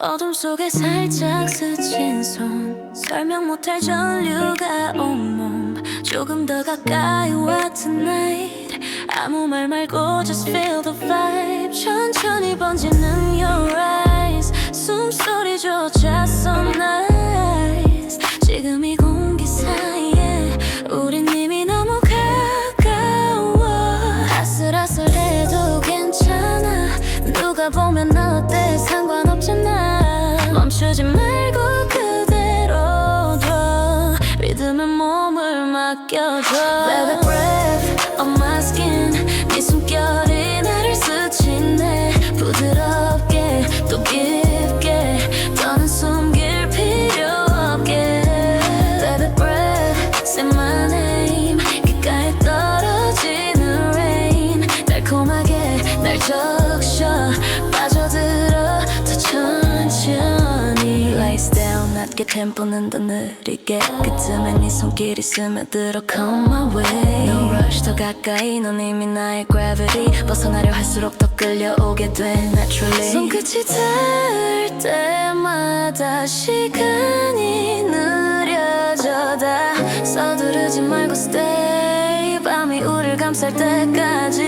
어둠 속에 살짝 스친 손. 설명 못할 전류가 온몸. 조금 더 가까이 와 tonight. 아무 말 말고 just feel the vibe. 천천히 번지 맡겨줘 Velvet breath on my skin 네 숨결이 나를 스치네 부드럽게 또 깊게 더는 숨길 필요 없게 Velvet breath say my name 귓가에 떨어지는 rain 달콤하게 날 적셔 템포는 더 느리게. 그쯤에 네 손길이 스며들어 come my way. No rush 더 가까이. 넌 이미 나의 gravity. 벗어나려 할수록 더 끌려오게 돼 naturally. 손끝이 닿을 때마다 시간이 느려져 다. 서두르지 말고 stay. 밤이 우릴 감쌀 때까지